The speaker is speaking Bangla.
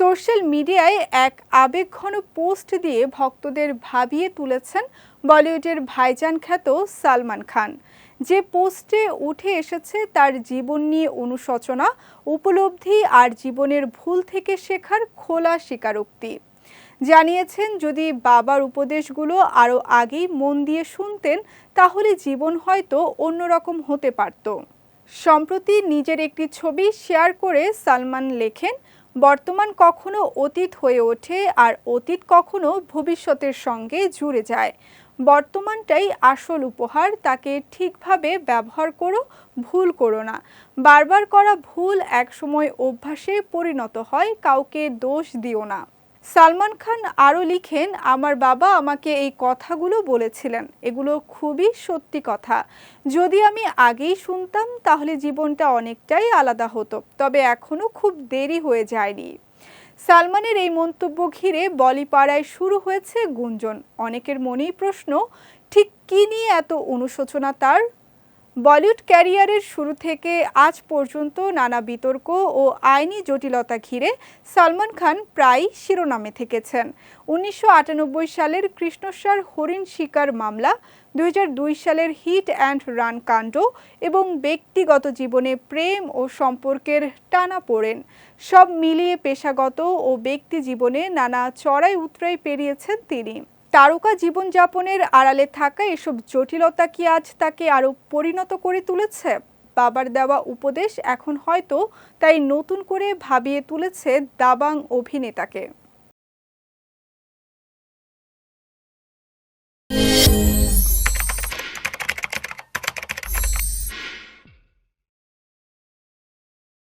সোশ্যাল মিডিয়ায় এক আবেগঘন পোস্ট দিয়ে ভক্তদের ভাবিয়ে তুলেছেন বলিউডের ভাইজান খ্যাত সালমান খান। যে পোস্টে উঠে এসেছে তার জীবন নিয়ে অনুশোচনা, উপলব্ধি আর জীবনের ভুল থেকে শেখার খোলা স্বীকারোক্তি। জানিয়েছেন, যদি বাবার উপদেশগুলো আরও আগেই মন দিয়ে শুনতেন, তাহলে জীবন হয়তো অন্যরকম হতে পারত। সম্প্রতি নিজের একটি ছবি শেয়ার করে সালমান লেখেন বর্তমান কখনো অতীত হয়ে ওঠে আর অতীত কখনো ভবিষ্যতের সঙ্গে জুড়ে যায়। বর্তমানটাই আসল উপহার, তাকে ঠিকভাবে ব্যবহার করো, ভুল করো না। বারবার করা ভুল একসময় অভ্যাসে পরিণত হয়, কাউকে দোষ দিও না। সালমান খান আরও লিখেন, আমার বাবা আমাকে এই কথাগুলো বলেছিলেন। এগুলো খুবই সত্যি কথা। যদি আমি আগেই শুনতাম, তাহলে জীবনটা অনেকটাই আলাদা হতো। তবে এখনও খুব দেরি হয়ে যায়নি। সালমানের এই মন্তব্য ঘিরে বলিপাড়ায় শুরু হয়েছে গুঞ্জন। অনেকের মনেই প্রশ্ন, ঠিক কী নিয়ে এত অনুশোচনা তার? বলিউড ক্যারিয়ারের শুরু থেকে আজ পর্যন্ত নানা বিতর্ক ও আইনি জটিলতা ঘিরে সালমান খান প্রায় শিরোনামে থেকেছেন। উনিশশো আটানব্বই সালের কৃষ্ণসার হরিণ শিকার মামলা, দুই হাজার দুই সালের হিট অ্যান্ড রান কাণ্ড এবং ব্যক্তিগত জীবনে প্রেম ও সম্পর্কের টানা পড়েন। সব মিলিয়ে পেশাগত ও ব্যক্তি জীবনে নানা চড়াই উতরাই পেরিয়েছেন তিনি। তারকা জীবনযাপনের আড়ালে থাকা এসব জটিলতা কি আজ তাকে আরও পরিণত করে তুলেছে? বাবার দেওয়া উপদেশ এখন হয়তো তাই নতুন করে ভাবিয়ে তুলেছে দাবাং অভিনেতাকে।